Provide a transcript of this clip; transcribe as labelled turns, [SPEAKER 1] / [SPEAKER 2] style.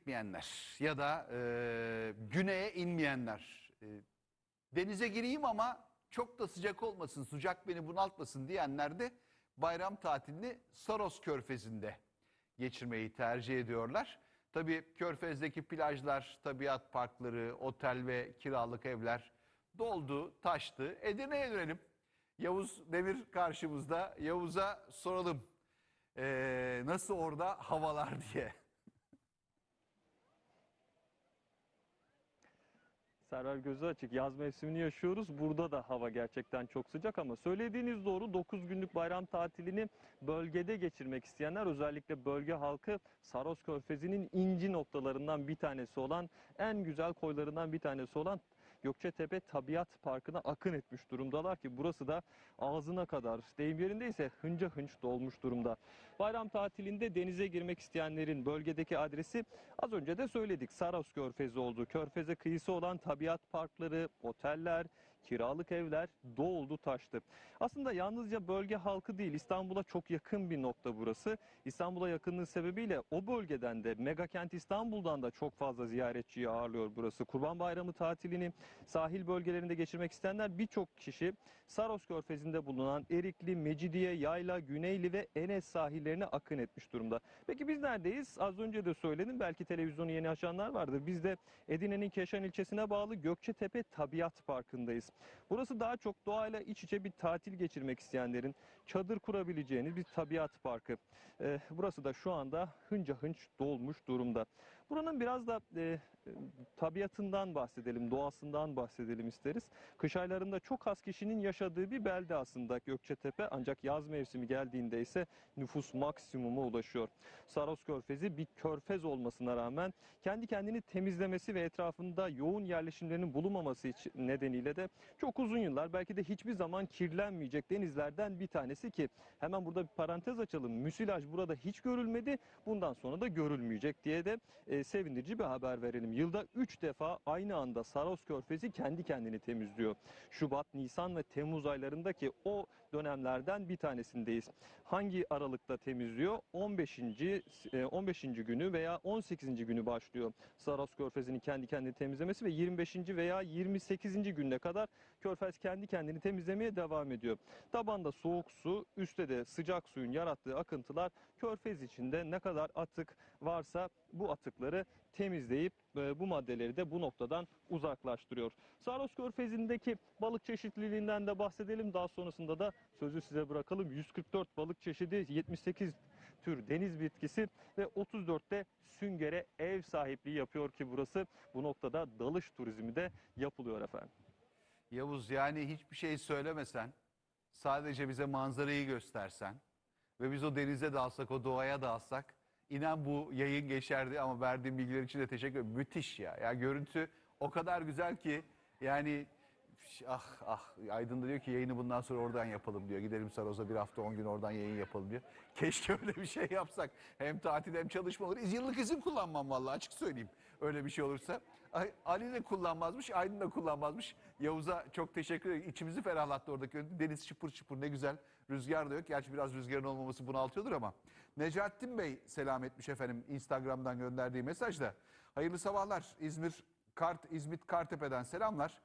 [SPEAKER 1] gitmeyenler ya da e, güneye inmeyenler. e, denize gireyim ama çok da sıcak olmasın, sıcak beni bunaltmasın diyenler de bayram tatilini Saros Körfezi'nde geçirmeyi tercih ediyorlar. Tabii Körfez'deki plajlar, tabiat parkları, otel ve kiralık evler doldu, taştı. Edirne'ye dönelim. Yavuz Demir karşımızda. Yavuz'a soralım. Ee, nasıl orada havalar diye.
[SPEAKER 2] Server gözü açık. Yaz mevsimini yaşıyoruz. Burada da hava gerçekten çok sıcak ama söylediğiniz doğru 9 günlük bayram tatilini bölgede geçirmek isteyenler özellikle bölge halkı Saros Körfezi'nin inci noktalarından bir tanesi olan en güzel koylarından bir tanesi olan Gökçetepe Tabiat Parkı'na akın etmiş durumdalar ki burası da ağzına kadar deyim yerindeyse hınca hınç dolmuş durumda. Bayram tatilinde denize girmek isteyenlerin bölgedeki adresi az önce de söyledik Saros Körfezi oldu. Körfeze kıyısı olan tabiat parkları, oteller, kiralık evler doldu taştı. Aslında yalnızca bölge halkı değil İstanbul'a çok yakın bir nokta burası. İstanbul'a yakınlığı sebebiyle o bölgeden de megakent İstanbul'dan da çok fazla ziyaretçiyi ağırlıyor burası. Kurban Bayramı tatilini sahil bölgelerinde geçirmek isteyenler birçok kişi Saros Körfezi'nde bulunan Erikli, Mecidiye, Yayla, Güneyli ve Enes sahillerine akın etmiş durumda. Peki biz neredeyiz? Az önce de söyledim. Belki televizyonu yeni açanlar vardır. Biz de Edirne'nin Keşan ilçesine bağlı Gökçetepe Tabiat Parkı'ndayız. Burası daha çok doğayla iç içe bir tatil geçirmek isteyenlerin çadır kurabileceğiniz bir tabiat parkı. Ee, burası da şu anda hınca hınç dolmuş durumda. Buranın biraz da e, tabiatından bahsedelim, doğasından bahsedelim isteriz. Kış aylarında çok az kişinin yaşadığı bir belde aslında Gökçetepe ancak yaz mevsimi geldiğinde ise nüfus maksimuma ulaşıyor. Saros Körfezi bir körfez olmasına rağmen kendi kendini temizlemesi ve etrafında yoğun yerleşimlerinin bulunmaması nedeniyle de çok uzun yıllar belki de hiçbir zaman kirlenmeyecek denizlerden bir tanesi ki hemen burada bir parantez açalım. Müsilaj burada hiç görülmedi. Bundan sonra da görülmeyecek diye de e, sevindirici bir haber verelim. Yılda 3 defa aynı anda Saros Körfezi kendi kendini temizliyor. Şubat, Nisan ve Temmuz aylarındaki o dönemlerden bir tanesindeyiz. Hangi aralıkta temizliyor? 15. e, 15. günü veya 18. günü başlıyor. Saros Körfezi'nin kendi kendini temizlemesi ve 25. veya 28. gününe kadar Körfez kendi kendini temizlemeye devam ediyor. Tabanda soğuk su, üstte de sıcak suyun yarattığı akıntılar Körfez içinde ne kadar atık varsa bu atıkları temizleyip e, bu maddeleri de bu noktadan uzaklaştırıyor. Saros Körfezi'ndeki balık çeşitliliğinden de bahsedelim. Daha sonrasında da sözü size bırakalım. 144 balık çeşidi, 78 tür deniz bitkisi ve 34'te süngere ev sahipliği yapıyor ki burası bu noktada dalış turizmi de yapılıyor efendim.
[SPEAKER 1] Yavuz yani hiçbir şey söylemesen, sadece bize manzarayı göstersen ve biz o denize dalsak, o doğaya dalsak inan bu yayın geçerdi ama verdiğim bilgiler için de teşekkür ederim. Müthiş ya. Ya görüntü o kadar güzel ki yani ah ah Aydın da diyor ki yayını bundan sonra oradan yapalım diyor. Gidelim Saros'a bir hafta 10 gün oradan yayın yapalım diyor. Keşke öyle bir şey yapsak. Hem tatil hem çalışma olur. Yıllık izin kullanmam vallahi açık söyleyeyim. Öyle bir şey olursa. Ali de kullanmazmış, Aydın da kullanmazmış. Yavuz'a çok teşekkür ederim. İçimizi ferahlattı oradaki. Deniz çıpır çıpır ne güzel. Rüzgar da yok. Gerçi biraz rüzgarın olmaması bunaltıyordur ama. Necattin Bey selam etmiş efendim Instagram'dan gönderdiği mesajda. Hayırlı sabahlar İzmir Kart, İzmit Kartepe'den selamlar.